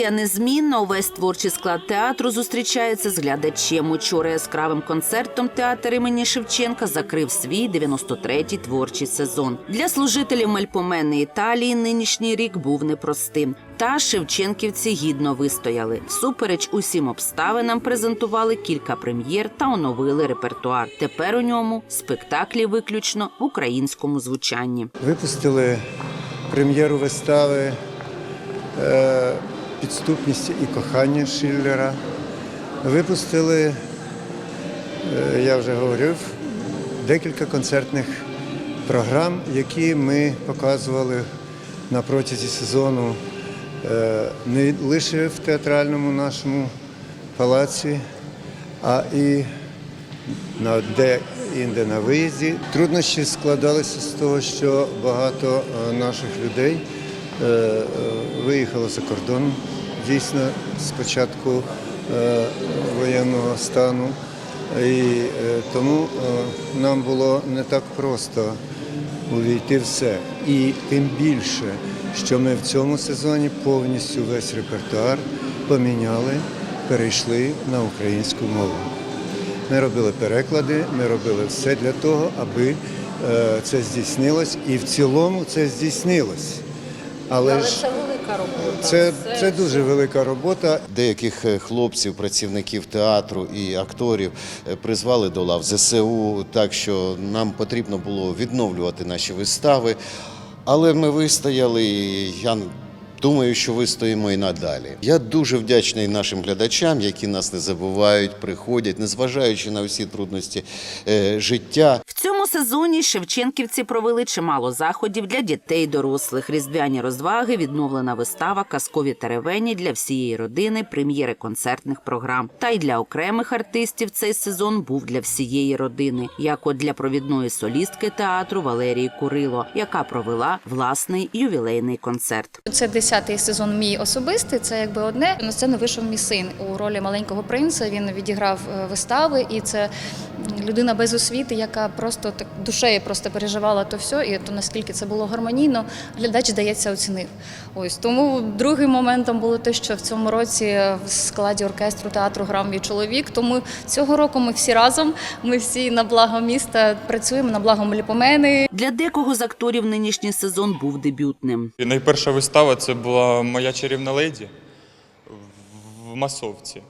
Традиція незмінна. Увесь творчий склад театру зустрічається з глядачем. Учора яскравим концертом театр імені Шевченка закрив свій 93-й творчий сезон. Для служителів Мельпомени Італії нинішній рік був непростим. Та шевченківці гідно вистояли. Всупереч усім обставинам презентували кілька прем'єр та оновили репертуар. Тепер у ньому спектаклі виключно в українському звучанні. Випустили прем'єру вистави е, Підступність і кохання Шиллера. Випустили, е, я вже говорив, декілька концертних програм, які ми показували на протязі сезону е, не лише в театральному нашому палаці, а і на де інде на виїзді. Труднощі складалися з того, що багато е, наших людей е, е, за кордон. Дійсно, з початку е, воєнного стану. І тому нам було не так просто увійти в все. І тим більше, що ми в цьому сезоні повністю весь репертуар поміняли, перейшли на українську мову. Ми робили переклади, ми робили все для того, аби це здійснилось, і в цілому це здійснилось. Але ж Це велика робота. це, це дуже велика робота. Деяких е, хлопців, працівників театру і акторів е, призвали до лав ЗСУ, так що нам потрібно було відновлювати наші вистави. Але ми вистояли. і Я думаю, що вистоїмо і надалі. Я дуже вдячний нашим глядачам, які нас не забувають, приходять, незважаючи на всі трудності е, життя. Сезоні шевченківці провели чимало заходів для дітей, дорослих, різдвяні розваги, відновлена вистава, казкові теревені для всієї родини, прем'єри концертних програм. Та й для окремих артистів цей сезон був для всієї родини, як от для провідної солістки театру Валерії Курило, яка провела власний ювілейний концерт. Це десятий сезон мій особистий. Це якби одне. На сцену вийшов мій син у ролі маленького принца. Він відіграв е, вистави, і це людина без освіти, яка просто так душею просто переживала то все, і то наскільки це було гармонійно, глядач здається оцінив. Ось тому другим моментом було те, що в цьому році в складі оркестру театру грав мій чоловік. Тому цього року ми всі разом, ми всі на благо міста працюємо на благо Меліпомени. Для декого з акторів нинішній сезон був дебютним. І Найперша вистава це була Моя чарівна леді в масовці.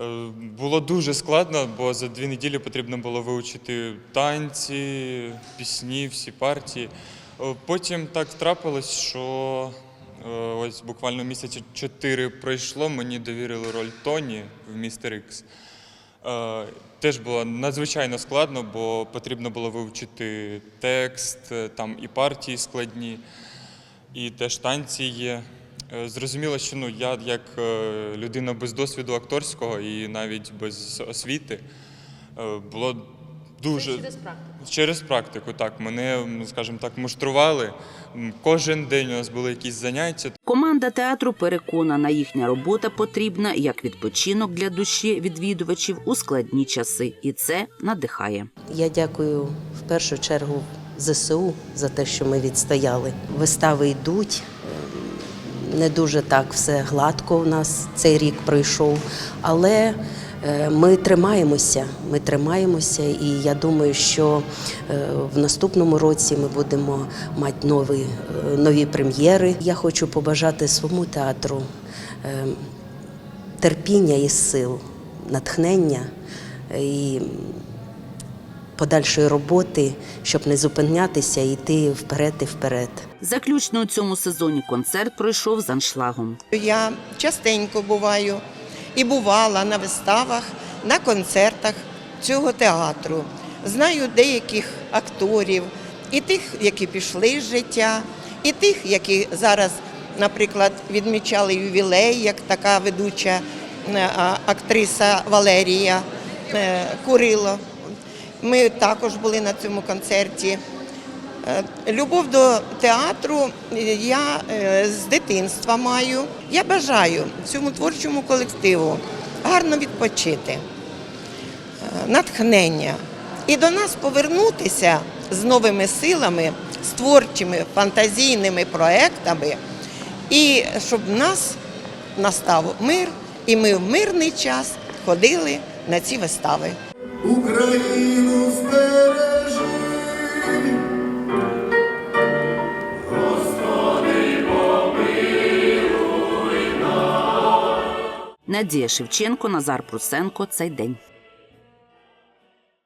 Е, Було дуже складно, бо за дві неділі потрібно було вивчити танці, пісні, всі партії. Е, Потім так трапилось, що е, ось буквально місяці чотири пройшло, мені довірили роль Тоні в Містер Ікс. Теж було надзвичайно складно, бо потрібно було вивчити текст, там і партії складні, і теж танці є. Е, Зрозуміло, що ну, я як е, людина без досвіду акторського і навіть без освіти е, було дуже через практику. Через практику, так. Мене, скажімо так, муштрували. Кожен день у нас були якісь заняття. Команда театру переконана, їхня робота потрібна як відпочинок для душі відвідувачів у складні часи, і це надихає. Я дякую в першу чергу ЗСУ за те, що ми відстояли. Вистави йдуть. Не дуже так все гладко у нас цей рік пройшов, але е, ми тримаємося. Ми тримаємося, і я думаю, що е, в наступному році ми будемо мати нові, е, нові прем'єри. Я хочу побажати своєму театру терпіння і сил, натхнення і подальшої роботи, щоб не зупинятися і йти вперед і вперед. Заключно у цьому сезоні концерт пройшов з аншлагом. Я частенько буваю і бувала на виставах, на концертах цього театру. Знаю деяких акторів, і тих, які пішли з життя, і тих, які зараз, наприклад, відмічали ювілей, як така ведуча е, актриса Валерія е, Курило. Ми також були на цьому концерті. Е, Любов до театру я е, з дитинства маю. Я бажаю цьому творчому колективу гарно відпочити, е, натхнення і до нас повернутися з новими силами, з творчими фантазійними проектами, і щоб в нас настав мир, і ми в мирний час ходили на ці вистави. Україну збережи. Надія Шевченко, Назар Прусенко. Цей день.